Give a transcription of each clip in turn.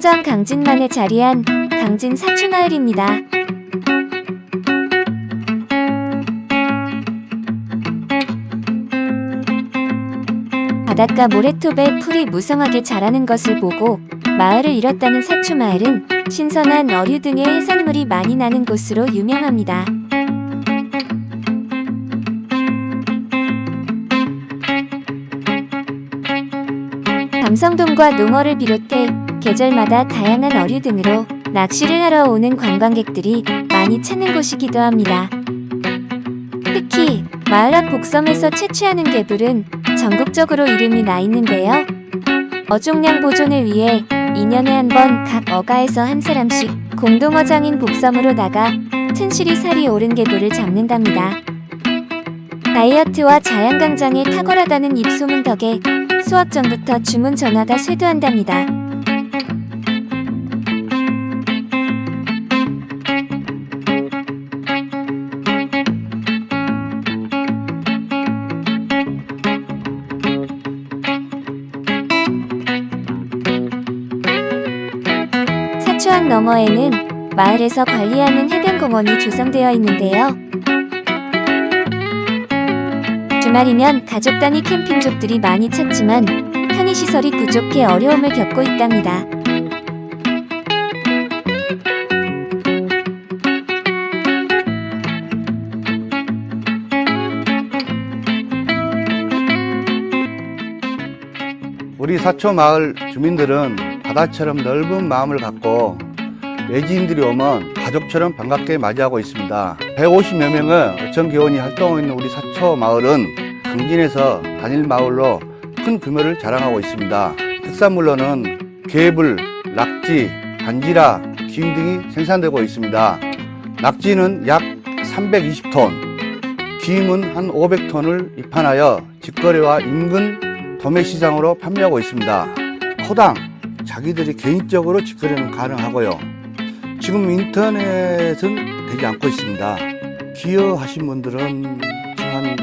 청정 강진만에 자리한 강진 사추마을입니다. 바닷가 모래톱에 풀이 무성하게 자라는 것을 보고 마을을 잃었다는 사추마을은 신선한 어류 등의 해산물이 많이 나는 곳으로 유명합니다. 감성돔과 농어를 비롯해 계절마다 다양한 어류 등으로 낚시를 하러 오는 관광객들이 많이 찾는 곳이기도 합니다. 특히 마을 앞 복섬에서 채취하는 개불은 전국적으로 이름이 나 있는데요. 어종량 보존을 위해 2년에 한 번 각 어가에서 한 사람씩 공동어장인 복섬으로 나가 튼실히 살이 오른 개불을 잡는답니다. 다이어트와 자양강장에 탁월하다는 입소문 덕에 수학 전부터 주문 전화가 쇄도한답니다. 너머에는 마을에서 관리하는 해변공원이 조성되어 있는데요. 주말이면 가족 단위 캠핑족들이 많이 찾지만 편의시설이 부족해 어려움을 겪고 있답니다. 우리 사초 마을 주민들은 바다처럼 넓은 마음을 갖고 외지인들이 오면 가족처럼 반갑게 맞이하고 있습니다. 150여 명의 어촌교원이 활동하고 있는 우리 사초 마을은 강진에서 단일 마을로 큰 규모를 자랑하고 있습니다. 특산물로는 개불, 낙지, 간지라, 김 등이 생산되고 있습니다. 낙지는 약 320톤, 김은 한 500톤을 입판하여 직거래와 인근 도매 시장으로 판매하고 있습니다. 호당 자기들이 개인적으로 직거래는 가능하고요. 지금 인터넷은 되지 않고 있습니다. 기여하신 분들은 지금 한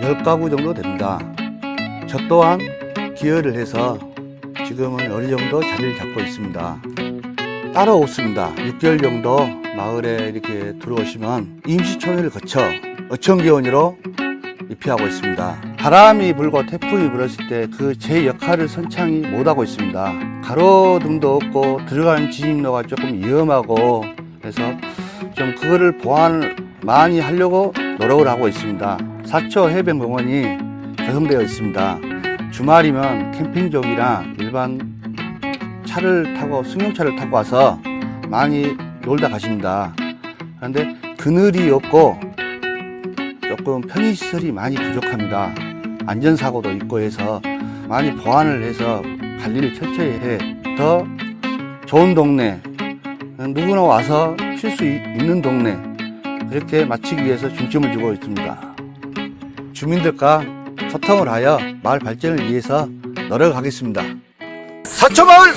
10가구 정도 됩니다. 저 또한 기여를 해서 지금은 어느 정도 자리를 잡고 있습니다. 따라오습니다. 6개월 정도 마을에 이렇게 들어오시면 임시초회를 거쳐 어촌기원으로 입히하고 있습니다. 바람이 불고 태풍이 불었을 때 그 제 역할을 선창이 못하고 있습니다. 가로등도 없고 들어가는 진입로가 조금 위험하고 그래서 좀 그거를 보완을 많이 하려고 노력을 하고 있습니다. 사초 해변공원이 조성되어 있습니다. 주말이면 캠핑족이나 일반 차를 타고 승용차를 타고 와서 많이 놀다 가십니다. 그런데 그늘이 없고 조금 편의시설이 많이 부족합니다. 안전사고도 있고 해서 많이 보완을 해서 관리를 철저히 해 더 좋은 동네, 누구나 와서 쉴 수 있는 동네, 그렇게 마치기 위해서 중점을 두고 있습니다. 주민들과 소통을 하여 마을 발전을 위해서 노력하겠습니다. 사초마을